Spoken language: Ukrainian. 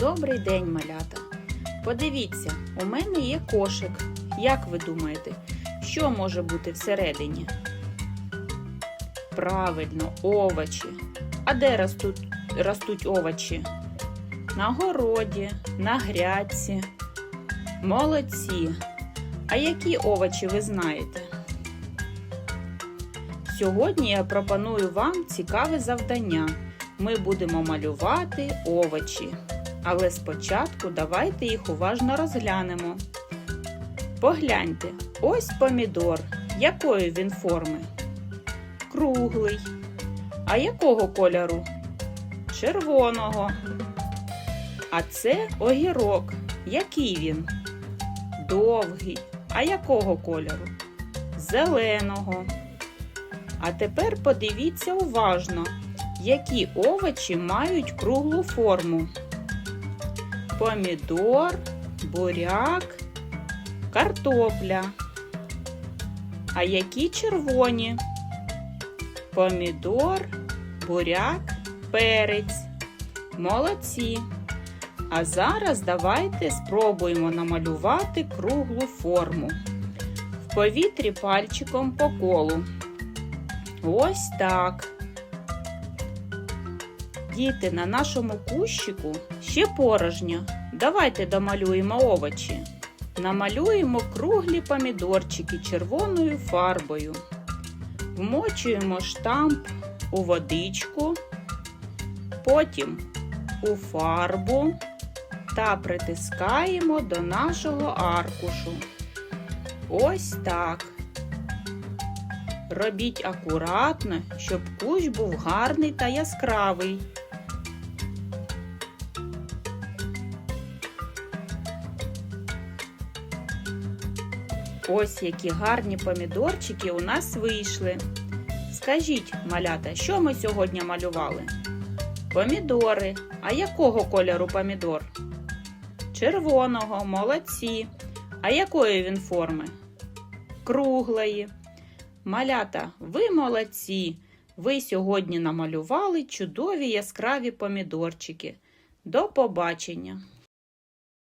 Добрий день, малята. Подивіться, у мене є кошик. Як ви думаєте, що може бути всередині? Правильно, овочі. А де ростуть, ростуть овочі? На городі, на грядці. Молодці. А які овочі ви знаєте? Сьогодні я пропоную вам цікаве завдання. Ми будемо малювати овочі. Але спочатку давайте їх уважно розглянемо. Погляньте, ось помідор. Якої він форми? Круглий. А якого кольору? Червоного. А це огірок. Який він? Довгий. А якого кольору? Зеленого. А тепер подивіться уважно, які овочі мають круглу форму. Помідор, буряк, картопля. А які червоні? Помідор, буряк, перець. Молодці. А зараз давайте спробуємо намалювати круглу форму. В повітрі пальчиком по колу. Ось так. Діти, на нашому кущику ще порожньо. Давайте домалюємо овочі. Намалюємо круглі помідорчики червоною фарбою. Вмочуємо штамп у водичку, потім у фарбу та притискаємо до нашого аркушу. Ось так. Робіть акуратно, щоб кущ був гарний та яскравий. Ось які гарні помідорчики у нас вийшли. Скажіть, малята, що ми сьогодні малювали? Помідори. А якого кольору помідор? Червоного, молодці. А якої він форми? Круглої. Малята, ви молодці! Ви сьогодні намалювали чудові яскраві помідорчики. До побачення!